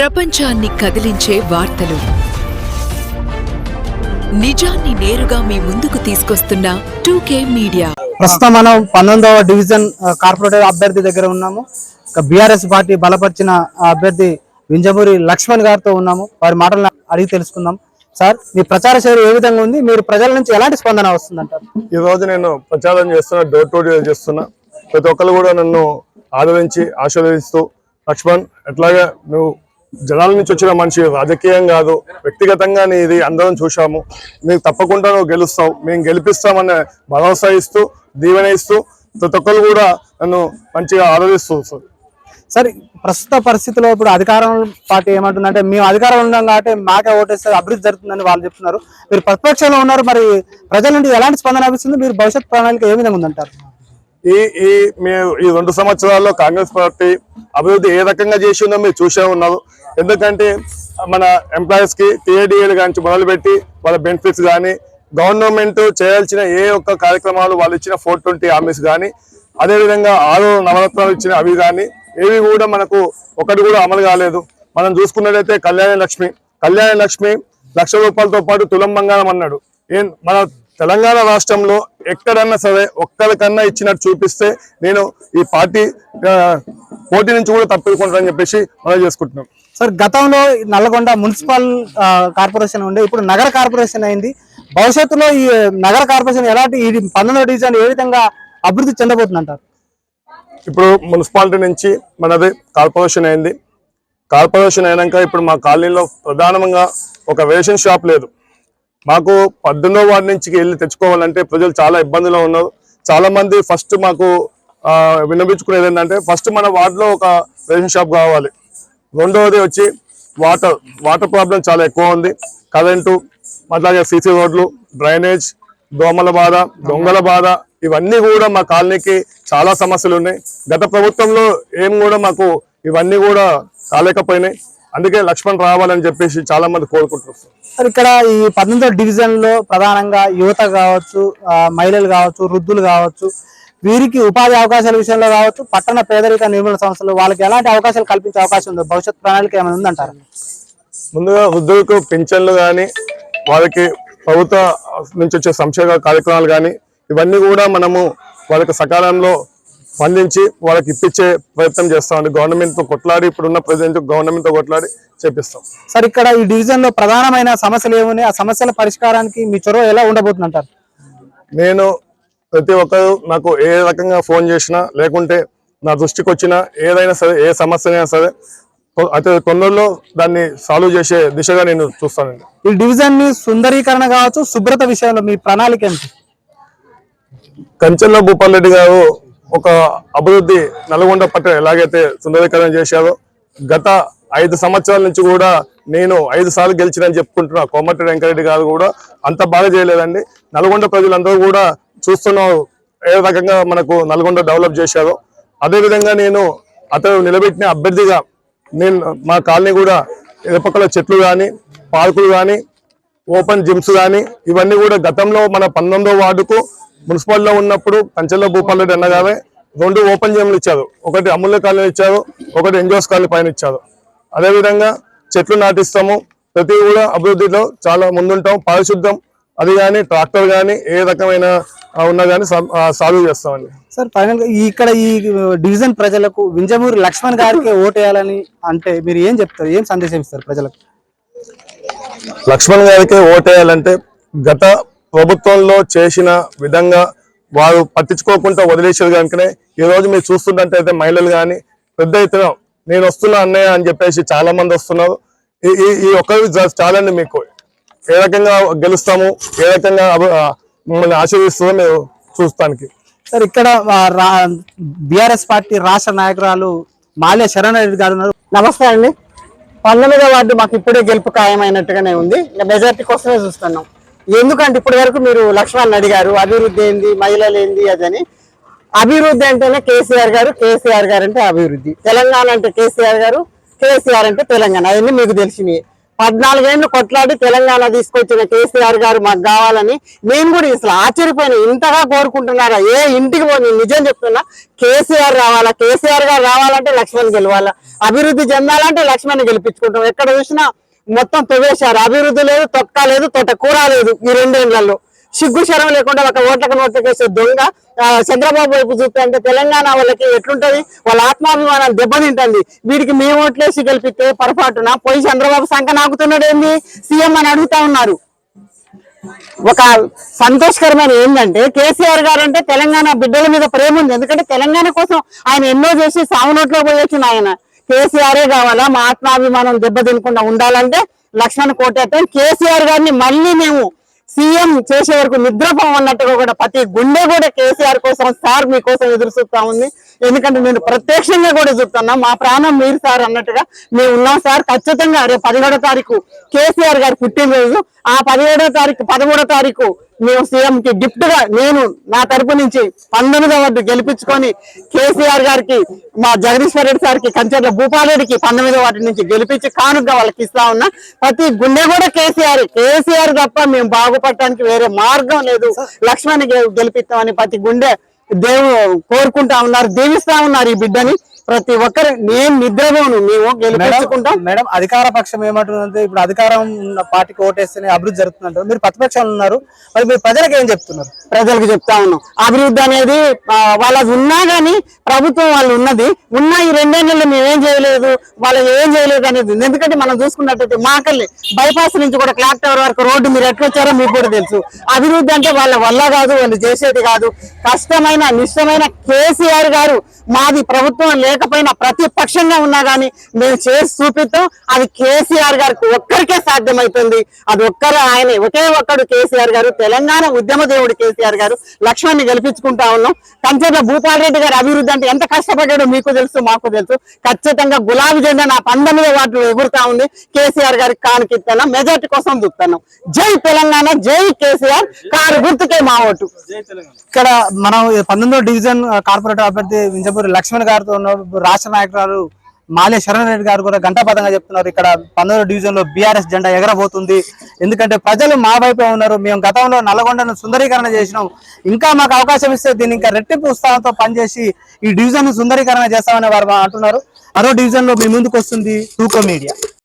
ప్రపంచాన్ని కదిలించే వార్తలు. నిజాన్ని నేరుగా మీ ముందుకు తీసుకొస్తున్న టూకే మీడియా. ప్రస్తుతం మనం పంతొమ్మిదవ డివిజన్ కార్పొరేటర్ అభ్యర్థి దగ్గర ఉన్నాము. బీఆర్ఎస్ పార్టీ బలపరిచిన అభ్యర్థి వింజమూరి లక్ష్మణ్ గారితో ఉన్నాము. వారి మాటలను అడిగి తెలుసుకుందాం. సార్ మీ ప్రచార శైలి ఏ విధంగా ఉంది? మీరు ప్రజల నుంచి ఎలాంటి స్పందన వస్తుందంటారు? ఈ రోజు నేను ప్రచారం చేస్తున్నా డోర్ టు డోర్ చేస్తున్నా. ప్రతి ఒక్కరు కూడా నన్ను ఆదరించి ఆశీర్వదిస్తూ లక్ష్మణ్ ఎట్లాగా నువ్వు జనాల నుంచి వచ్చిన మనిషి రాజకీయం కాదు వ్యక్తిగతంగా నీ ఇది అందరం చూశాము. నీకు తప్పకుండా నువ్వు గెలుస్తావు. మేము గెలిపిస్తామనే భరోసా ఇస్తూ దీవెన ఇస్తూ ప్రతి ఒక్కరు కూడా నన్ను మంచిగా ఆదరిస్తూ సార్ సార్ ప్రస్తుత పరిస్థితిలో ఇప్పుడు అధికారం పార్టీ ఏమంటుందంటే మేము అధికారంలో ఉన్నాం కాబట్టి మాకే ఓటేస్తే అభివృద్ధి జరుగుతుందని వాళ్ళు చెప్తున్నారు. మీరు ప్రతిపక్షంలో ఉన్నారు మరి ప్రజల నుండి ఎలాంటి స్పందన లభిస్తుంది? మీరు భవిష్యత్ ప్రణాళిక ఏ విధంగా ఉందంటారు? ఈ ఈ మీరు ఈ రెండు సంవత్సరాల్లో కాంగ్రెస్ పార్టీ అభివృద్ధి ఏ రకంగా చేసిందో మీరు చూసే ఉన్నారు. ఎందుకంటే మన ఎంప్లాయీస్కి టీఏడిఏలు కానీ మొదలుపెట్టి వాళ్ళ బెనిఫిట్స్ కానీ గవర్నమెంట్ చేయాల్సిన ఏ ఒక్క కార్యక్రమాలు వాళ్ళు ఇచ్చిన ఫోర్ ట్వంటీ హామీస్ కానీ అదేవిధంగా ఆరు నవరత్నాలు ఇచ్చిన అవి కానీ ఏవి కూడా మనకు ఒకటి కూడా అమలు కాలేదు. మనం చూసుకున్నట్లయితే కళ్యాణ లక్ష్మి కళ్యాణ లక్ష్మి లక్ష రూపాయలతో పాటు తులం బంగారం అన్నాడు. ఏం మన తెలంగాణ రాష్ట్రంలో ఎక్కడన్నా సరే ఒక్కరికన్నా ఇచ్చినట్టు చూపిస్తే నేను ఈ పార్టీ పోటీ నుంచి కూడా తప్పుకుంటానని చెప్పేసి మనం చేసుకుంటున్నాం. సార్ గతంలో నల్లగొండ మున్సిపల్ కార్పొరేషన్ ఉండే ఇప్పుడు నగర కార్పొరేషన్ అయింది. భవిష్యత్తులో ఈ నగర కార్పొరేషన్ ఎలాంటి ఈ పంతొమ్మిదో డివిజన్ ఏ విధంగా అభివృద్ధి చెందబోతుంది అంటారు ఇప్పుడు మున్సిపాలిటీ నుంచి మనది కార్పొరేషన్ అయింది. కార్పొరేషన్ అయినాక ఇప్పుడు మా కాలనీలో ప్రధానంగా ఒక రేషన్ షాప్ లేదు. మాకు పద్దెనిమిదో వార్డు నుంచి వెళ్ళి తెచ్చుకోవాలంటే ప్రజలు చాలా ఇబ్బందిలో ఉన్నారు. చాలా మంది ఫస్ట్ మాకు ఆ, విన్నపించుకునేది ఏంటంటే ఫస్ట్ మన వార్డులో ఒక రేషన్ షాప్ కావాలి. రెండవది వచ్చి వాటర్ వాటర్ ప్రాబ్లం చాలా ఎక్కువ ఉంది. కరెంటు అట్లాగే సీసీ రోడ్లు డ్రైనేజ్ దోమల బాధ దొంగల బాధ ఇవన్నీ కూడా మా కాలనీకి చాలా సమస్యలు ఉన్నాయి. గత ప్రభుత్వంలో ఏం కూడా మాకు ఇవన్నీ కూడా కాలేకపోయినాయి. అందుకే లక్ష్మణ్ రావాలని చెప్పేసి చాలా మంది కోరుకుంటున్నారు ఇక్కడ ఈ పంతొమ్మిదో డివిజన్లో ప్రధానంగా యువత కావచ్చు మహిళలు కావచ్చు వృద్ధులు కావచ్చు వీరికి ఉపాధి అవకాశాల విషయంలో కావచ్చు పట్టణ పేదరిక నిర్మూలన సంస్థలు వాళ్ళకి ఎలాంటి అవకాశాలు కల్పించే అవకాశం ఉందో భవిష్యత్ ప్రణాళిక ఏమైనా ఉందంటారు? ముందుగా వృద్ధులకు పింఛన్లు కానీ వాళ్ళకి ప్రభుత్వ నుంచి వచ్చే సంక్షేమ కార్యక్రమాలు కానీ ఇవన్నీ కూడా మనము వాళ్ళకి సకాలంలో స్పందించి వాళ్ళకి ఇప్పించే ప్రయత్నం చేస్తామండి గవర్నమెంట్తో కొట్లాడి ఇప్పుడున్న ప్రెసిడెంట్ గవర్నమెంట్తో కొట్లాడి చేపిస్తాం. సార్ ఇక్కడ ఈ డివిజన్లో ప్రధానమైన సమస్యలు ఏమున్నాయి? ఆ సమస్యల పరిష్కారానికి మీ చొరవ ఎలా ఉండబోతుంది అంటారు నేను ప్రతి ఒక్కరు నాకు ఏ రకంగా ఫోన్ చేసినా లేకుంటే నా దృష్టికి వచ్చినా ఏదైనా సరే ఏ సమస్య అయినా సరే తొ- అతి తొందరలో దాన్ని సాల్వ్ చేసే దిశగా నేను చూస్తానండి. ఈ డివిజన్ని సుందరీకరణ కావచ్చు శుభ్రత విషయంలో మీ ప్రణాళిక ఏంటి? కంచెల్లో భూపాల్ రెడ్డి గారు ఒక అభివృద్ధి నల్గొండ పట్టణ ఎలాగైతే సుందరీకరణ చేశారో గత ఐదు సంవత్సరాల నుంచి కూడా నేను ఐదు సార్లు గెలిచినని చెప్పుకుంటున్నా. కోమటి వెంకరెడ్డి గారు కూడా అంత బాగా చేయలేదండి. నల్గొండ ప్రజలందరూ కూడా చూస్తున్నావు ఏ రకంగా మనకు నల్గొండ డెవలప్ చేశారో. అదేవిధంగా నేను అతను నిలబెట్టిన అభ్యర్థిగా నేను మా కాలనీ కూడా ఇరపక్కల చెట్లు కానీ పార్కులు కానీ ఓపెన్ జిమ్స్ కానీ ఇవన్నీ కూడా గతంలో మన పంతొమ్మిదో వార్డుకు మున్సిపాలిటీలో ఉన్నప్పుడు కంచెల్లో భూపాలరెడ్డి అన్నగానే రెండు ఓపెన్ జిమ్లు ఇచ్చారు. ఒకటి అమూల్య కాలనీ ఇచ్చారు ఒకటి ఎన్జిఓస్ కాలనీ పైన ఇచ్చారు. అదేవిధంగా చెట్లు నాటిస్తాము. ప్రతి కూడా అభివృద్ధిలో చాలా ముందుంటాం. పారిశుద్ధం అది కానీ ట్రాక్టర్ కానీ ఏ రకమైన ఉన్నా కానీ సాల్వ్ చేస్తామండి. సార్ ఫైనల్ ఇక్కడ ఈ డివిజన్ ప్రజలకు వింజమూరి లక్ష్మణ్ గారికి ఓటేయాలని అంటే మీరు ఏం చెప్తారు? ఏం సందేశం ఇస్తారు ప్రజలకు? లక్ష్మణ్ గారికి ఓటేయాలంటే గత ప్రభుత్వంలో చేసిన విధంగా వారు పట్టించుకోకుండా వదిలేసారు కనుకనే ఈ రోజు మీరు చూస్తుంటే అయితే మహిళలు కానీ పెద్ద ఎత్తున నేను వస్తున్నా అన్నయ్య అని చెప్పేసి చాలా మంది వస్తున్నారు. ఈ- ఈ ఒక్కరి చాలండి మీకు. ఏ రకంగా గెలుస్తాము ఏ రకంగా మిమ్మల్ని ఆశీర్విస్తుందో మీరు చూస్తానికి. సార్ ఇక్కడ బిఆర్ఎస్ పార్టీ రాష్ట్ర నాయకురాలు మాల్య శరణ్ రెడ్డి గారు ఉన్నారు. నమస్తే అండి. పంతొమ్మిదో వార్డు మాకు ఇప్పుడే గెలుపు ఖాయమైనట్టుగానే ఉంది. ఇంకా మెజార్టీ కోసమే చూస్తున్నాం. ఎందుకంటే ఇప్పటి వరకు మీరు లక్ష్మణ్ అడిగారు అభివృద్ధి ఏంది మహిళలు ఏంది అదని అభివృద్ధి అంటేనే కేసీఆర్ గారు కేసీఆర్ గారు అంటే అభివృద్ధి. తెలంగాణ అంటే కేసీఆర్ గారు కేసీఆర్ అంటే తెలంగాణ. అవన్నీ మీకు తెలిసినవి పద్నాలుగేళ్ళు కొట్లాడి తెలంగాణ తీసుకొచ్చిన కేసీఆర్ గారు మాకు కావాలని నేను కూడా అసలు ఆశ్చర్యపోయిన ఇంతగా కోరుకుంటున్నారా? ఏ ఇంటికి పోయి నిజం చెప్తున్నా కేసీఆర్ రావాలా? కేసీఆర్ గారు రావాలంటే లక్ష్మణ్ గెలవాలా? అభివృద్ధి చెందాలంటే లక్ష్మణ్ గెలిపించుకుంటాం. ఎక్కడ చూసినా మొత్తం తవ్వేశారు అభివృద్ధి లేదు తొక్క లేదు తొట్ట కూర లేదు ఈ రెండేళ్ళలో సిగ్గు శరం లేకుండా ఒక ఓట్లకు నోట్లకేసే దొంగ చంద్రబాబు వైపు చూస్తే అంటే తెలంగాణ వాళ్ళకి ఎట్లుంటది? వాళ్ళ ఆత్మాభిమానం దెబ్బతింటుంది. వీడికి మేము ఓట్లేసి గెలిపితే పొరపాటున పోయి చంద్రబాబు సంఖ నాకుతున్నాడు ఏంది? సీఎం అని అడుగుతా ఉన్నారు. ఒక సంతోషకరమైన ఏంటంటే కేసీఆర్ గారు అంటే తెలంగాణ బిడ్డల మీద ప్రేమ ఉంది. ఎందుకంటే తెలంగాణ కోసం ఆయన ఎన్నో చేసి సాగునోట్లో నోట్లో పోయొచ్చిన ఆయన. కేసీఆరే కావాలా? మా ఆత్మాభిమానం దెబ్బతినకుండా ఉండాలంటే లక్ష్మణ్ కోటేస్తాం కేసీఆర్ గారిని మళ్ళీ మేము సీఎం చేసే వరకు నిద్రపోవన్నట్టుగా కూడా ప్రతి గుండె కూడా కేసీఆర్ కోసం సార్ మీకోసం ఎదురు చూస్తా ఉంది. ఎందుకంటే నేను ప్రత్యక్షంగా కూడా చూస్తున్నా మా ప్రాణం మీరు సార్ అన్నట్టుగా మేము ఉన్నాం సార్. ఖచ్చితంగా రేపు పదిహేడో తారీఖు కేసీఆర్ గారి పుట్టినరోజు. ఆ పదిహేడో తారీఖు పదమూడో తారీఖు మేము సీఎం కి గిఫ్ట్గా నేను నా తరపు నుంచి పంతొమ్మిది అవార్డు గెలిపించుకొని కేసీఆర్ గారికి మా జగదీశ్వర్ రెడ్డి సార్కి కంచర్ల భూపాలరెడ్డికి పంతొమ్మిది అవార్డు నుంచి గెలిపించి కానుక వాళ్ళకి ఇస్తా ఉన్నా. ప్రతి గుండె కూడా కేసీఆర్ కేసీఆర్ తప్ప మేము బాగుపడటానికి వేరే మార్గం లేదు. లక్ష్మణ్ గెలిపిస్తామని ప్రతి గుండె దేవు కోరుకుంటా ఉన్నారు దీవిస్తా ఉన్నారు ఈ బిడ్డని. ప్రతి ఒక్కరు నేను నిద్రపోను మేము గెలిపించుకుంటాం. మేడం అధికార పక్షం ఏమంటుందంటే ఇప్పుడు అధికారం ఉన్న పార్టీకి ఓటేస్తేనే అభివృద్ధి జరుగుతుందంటారు. మీరు ప్రతిపక్షాలు ఉన్నారు మరి మీరు ప్రజలకు ఏం చెప్తున్నారు? ప్రజలకు చెప్తా ఉన్నాం. అభివృద్ధి అనేది వాళ్ళది ఉన్నా గానీ ప్రభుత్వం వాళ్ళు ఉన్నది. ఉన్న ఈ రెండేళ్ళలో మేమేం చేయలేదు వాళ్ళు ఏం చేయలేదు అనేది. ఎందుకంటే మనం చూసుకున్నట్టయితే మాకల్లి బైపాస్ నుంచి కూడా క్లాక్ టవర్ వరకు రోడ్డు మీరు ఎట్లా వచ్చారో మీకు కూడా తెలుసు. అభివృద్ధి అంటే వాళ్ళ వల్ల కాదు వాళ్ళు చేసేది కాదు. కష్టమైన నిష్టమైన కేసీఆర్ గారు మాది ప్రభుత్వం లేకపోయినా ప్రతిపక్షంగా ఉన్నా కానీ మేము చేసి చూపిస్తాం అది కేసీఆర్ గారికి ఒక్కరికే సాధ్యమవుతుంది అది ఒక్కరు ఆయనే. ఒకే ఒక్కడు కేసీఆర్ గారు. తెలంగాణ ఉద్యమ దేవుడు కేసీఆర్ గారు. లక్ష్యాన్ని గెలిపించుకుంటా ఉన్నాం. కంచెల భూపాల్ రెడ్డి గారి అభివృద్ధి అంటే ఎంత కష్టపడ్డాడో మీకు తెలుసు మాకు తెలుసు. ఖచ్చితంగా గులాబీ జెండా నా పంతొమ్మిదో వాటిలో ఎగురుతా ఉంది. కేసీఆర్ గారికి కానుకిస్తాను మెజార్టీ కోసం చూస్తున్నాం జై తెలంగాణ జై కేసీఆర్. కారు గుర్తుకే మా ఓటు. ఇక్కడ మనం పంతొమ్మిదో డివిజన్ కార్పొరేటర్ అభ్యర్థి లక్ష్మణ్ గారితో ఉన్న రాష్ట్ర నాయకురాలు మాలే శరణ్ రెడ్డి గారు కూడా గంటాపదంగా చెప్తున్నారు ఇక్కడ పంతొమ్మిదో డివిజన్లో బీఆర్ఎస్ జెండా ఎగరబోతుంది. ఎందుకంటే ప్రజలు మా వైపే ఉన్నారు మేము గతంలో నల్గొండను సుందరీకరణ చేసినాం. ఇంకా మాకు అవకాశం ఇస్తే దీన్ని ఇంకా రెట్టింపు ఉత్సాహంతో పనిచేసి ఈ డివిజన్ను సుందరీకరణ చేస్తామని వారు అంటున్నారు. మరో డివిజన్లో మీ ముందుకు వస్తుంది టూకో మీడియా.